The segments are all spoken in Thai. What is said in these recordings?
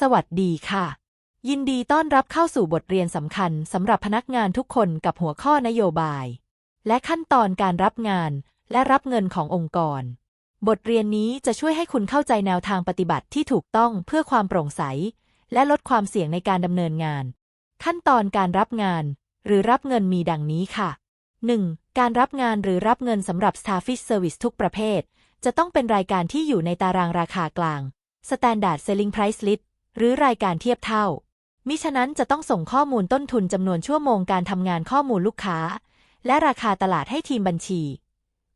สวัสดีค่ะ ยินดีต้อนรับเข้าสู่บทเรียนสำคัญสำหรับพนักงานทุกคนกับหัวข้อนโยบาย และขั้นตอนการรับงานและรับเงินขององค์กร บทเรียนนี้จะช่วยให้คุณเข้าใจแนวทางปฏิบัติที่ถูกต้องเพื่อความโปร่งใส และลดความเสี่ยงในการดำเนินงาน ขั้นตอนการรับงาน หรือรับเงินมีดังนี้ค่ะ 1. การรับงานหรือรับเงินสำหรับ Starfish Service ทุกประเภท จะต้องเป็นรายการที่อยู่ในตารางราคากลาง Standard Selling Price List หรือรายการเทียบเท่า มิฉะนั้นจะต้องส่งข้อมูลต้นทุนจำนวนชั่วโมงการทำงานข้อมูลลูกค้า และราคาตลาดให้ทีมบัญชี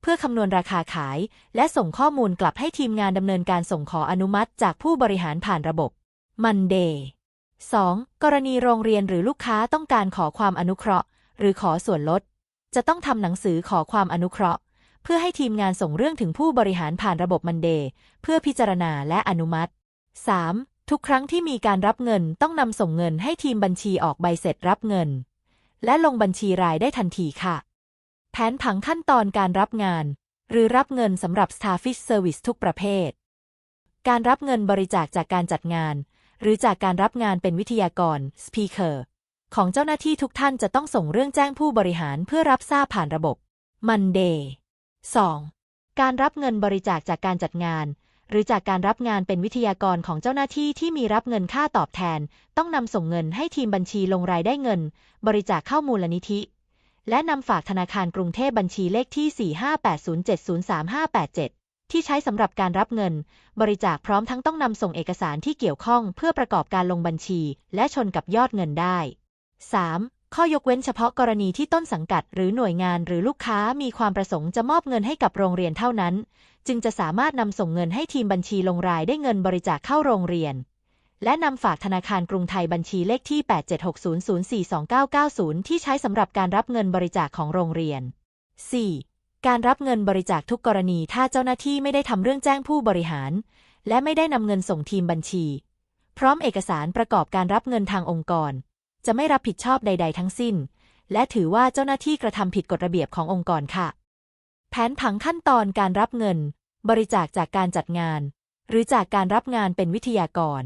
เพื่อคำนวณราคาขาย และส่งข้อมูลกลับให้ทีมงานดำเนินการส่งขออนุมัติจากผู้บริหารผ่านระบบ Monday 2. กรณีโรงเรียนหรือลูกค้าต้องการขอความอนุเคราะห์ หรือขอส่วนลด จะต้องทำหนังสือขอความอนุเคราะห์ เพื่อให้ทีมงานส่งเรื่องถึงผู้บริหารผ่านระบบมันเดย์เพื่อพิจารณาและอนุมัติ 3. ทุกครั้งที่มีการรับเงินต้องนำส่งเงินให้ทีมบัญชีออกใบเสร็จรับเงิน และลงบัญชีรายได้ทันทีค่ะ แผนผังขั้นตอนการรับงาน หรือรับเงินสำหรับ Starfish Service ทุกประเภท การรับเงินบริจาคจากการจัดงาน หรือจากการรับงานเป็นวิทยากร Speaker ของเจ้าหน้าที่ทุกท่านจะต้องส่งเรื่องแจ้งผู้บริหารเพื่อรับทราบผ่านระบบ Monday 2. การรับเงินบริจาคจากการจัดงาน หรือจากการรับงานเป็นวิทยากรของเจ้าหน้าที่ที่มีรับเงินค่าตอบแทน ต้องนำส่งเงินให้ทีมบัญชีลงรายได้เงิน บริจาคเข้ามูลนิธิ และนำฝากธนาคารกรุงเทพบัญชีเลขที่ 4580703587ที่ใช้สำหรับการรับเงิน บริจาคพร้อมทั้งต้องนำส่งเอกสารที่เกี่ยวข้องเพื่อประกอบการลงบัญชี และชนกับยอดเงินได้ 3. ข้อยกเว้นเฉพาะกรณีที่ต้นสังกัดหรือหน่วยงานหรือลูกค้ามีความประสงค์จะมอบเงินให้กับโรงเรียนเท่านั้น จึงจะสามารถนำส่งเงินให้ทีมบัญชีลงรายได้เงินบริจาคเข้าโรงเรียน และนำฝากธนาคารกรุงไทยบัญชีเลขที่ 8760042990 ที่ใช้สำหรับการรับเงินบริจาคของโรงเรียน 4. การรับเงินบริจาคทุกกรณีถ้าเจ้าหน้าที่ไม่ได้ทำเรื่องแจ้งผู้บริหาร และไม่ได้นำเงินส่งทีมบัญชี พร้อมเอกสารประกอบการรับเงินทางองค์กร จะไม่รับผิดชอบใด ๆ ทั้งสิ้น และถือว่าเจ้าหน้าที่กระทำผิดกฎระเบียบขององค์กรค่ะ แผนผังขั้นตอนการรับเงิน บริจาคจากการจัดงาน หรือจากการรับงานเป็นวิทยากร